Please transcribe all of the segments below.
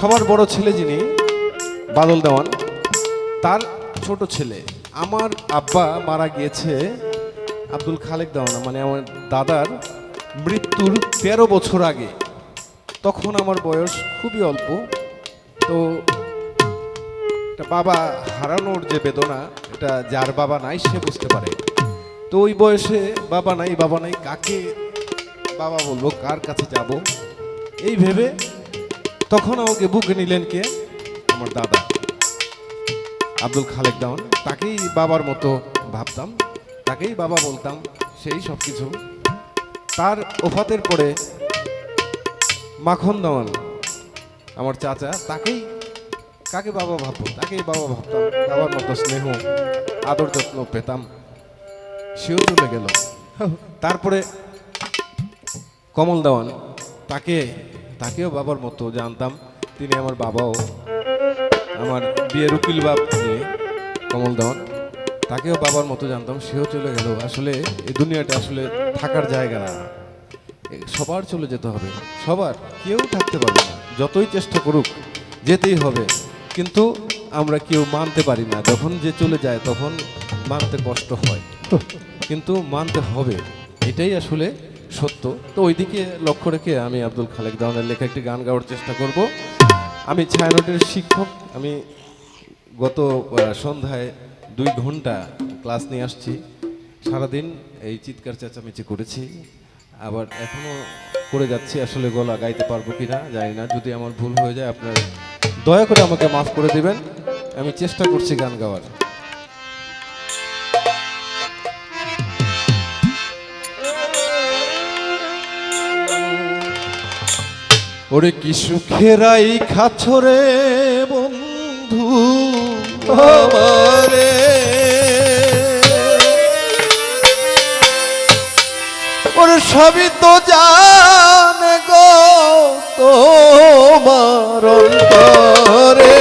সবার বড় ছেলে যিনি, বাদল দেওয়ান, তার ছোট ছেলে। আমার আব্বা মারা গিয়েছে আব্দুল খালেক দেওয়ান মানে আমার দাদার মৃত্যুর তেরো বছর আগে। তখন আমার বয়স খুবই অল্প। তো বাবা হারানোর যে বেদনা, এটা যার বাবা নাই, সে বুঝতে পারে। তো ওই বয়সে বাবা নাই বাবা নাই, কাকে বাবা বলব, কার কাছে যাব? এই ভেবে তখন আমাকে বুকে নিলেন কে? আমার দাদা। আব্দুল খালেক দাওয়ান। তাকেই বাবার মতো ভাবতাম তাকেই বাবা বলতাম সেই সব কিছু। তার ওফাতের পরে মাখন দাওয়ান আমার চাচা তাকেই কাকে বাবা ভাববো? তাকেই বাবা ভাবতাম বাবার মতো স্নেহ আদর যত্ন পেতাম। সেও চলে গেল। তারপরে কমল দেওয়ান তাকে তাকেও বাবার মতো জানতাম। তিনি আমার বাবাও। আমার বিয়ের উকিল বাপ যিনি, কমল দেওয়ান তাকেও বাবার মতো জানতাম, সেও চলে গেল। আসলে এই দুনিয়াটা আসলে থাকার জায়গা না। সবার চলে যেতে হবে। সবার, কেউ থাকতে পারবে না। যতই চেষ্টা করুক, যেতেই হবে। কিন্তু আমরা কেউ মানতে পারি না। যখন যে চলে যায়, তখন মানতে কষ্ট হয়। কিন্তু মানতে হবে। এটাই আসলে সত্য। তো ওইদিকে লক্ষ্য রেখে আমি আব্দুল খালেক দাওয়ানের লেখা একটি গান গাওয়ার চেষ্টা করব। আমি ছায়ানটের শিক্ষক, আমি গত সন্ধ্যায় দুই ঘণ্টা ক্লাস নিয়ে আসছি। সারাদিন এই চিৎকার চেঁচামেচি করেছি। আবার এখনও করে যাচ্ছি, আসলে গলা গাইতে পারব কি না জানি না। যদি আমার ভুল হয়ে যায়, আপনার দয়া করে আমাকে মাফ করে দেবেন। আমি চেষ্টা করছি গান গাওয়ার। ওরে কি সুখেরাই খাছরে বন্ধু আমারে। ওর সবই তো জানে গো তোমার অন্তরে।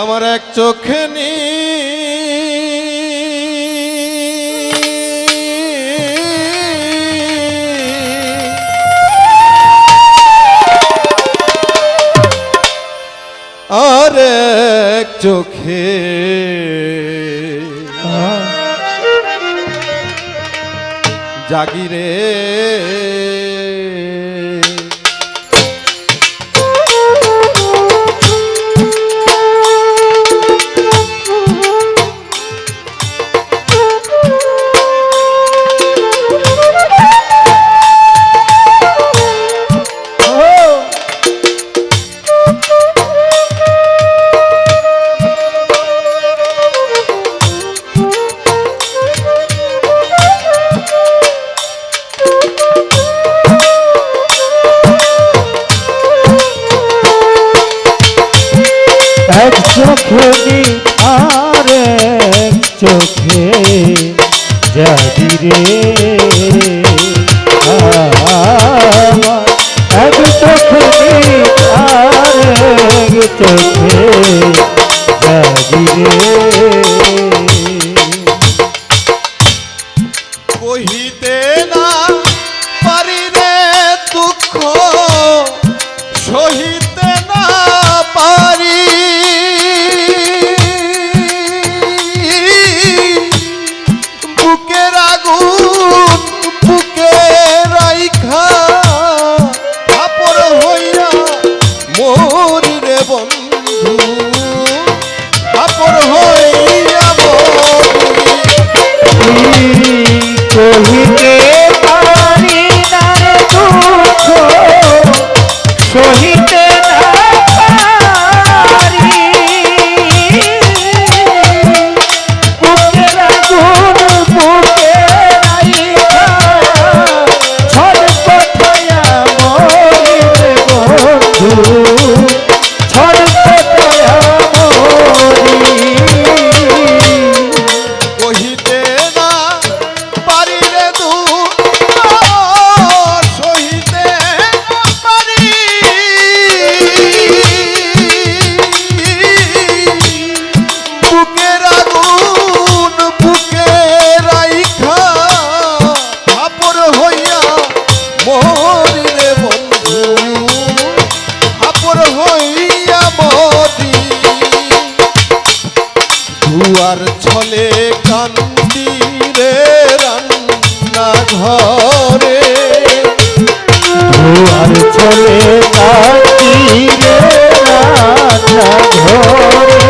আমার এক চোখে চোখে। জাগিরে। এক কহিতে করে আর চলে তাই ঘরে।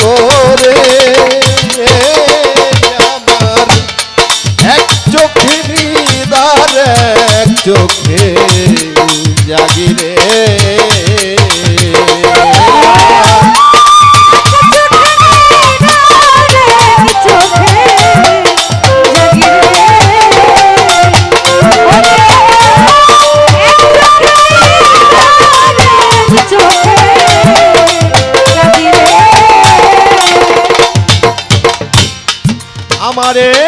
করে আমার। এক চোখে হৃদার চোখে জাগিরে আরে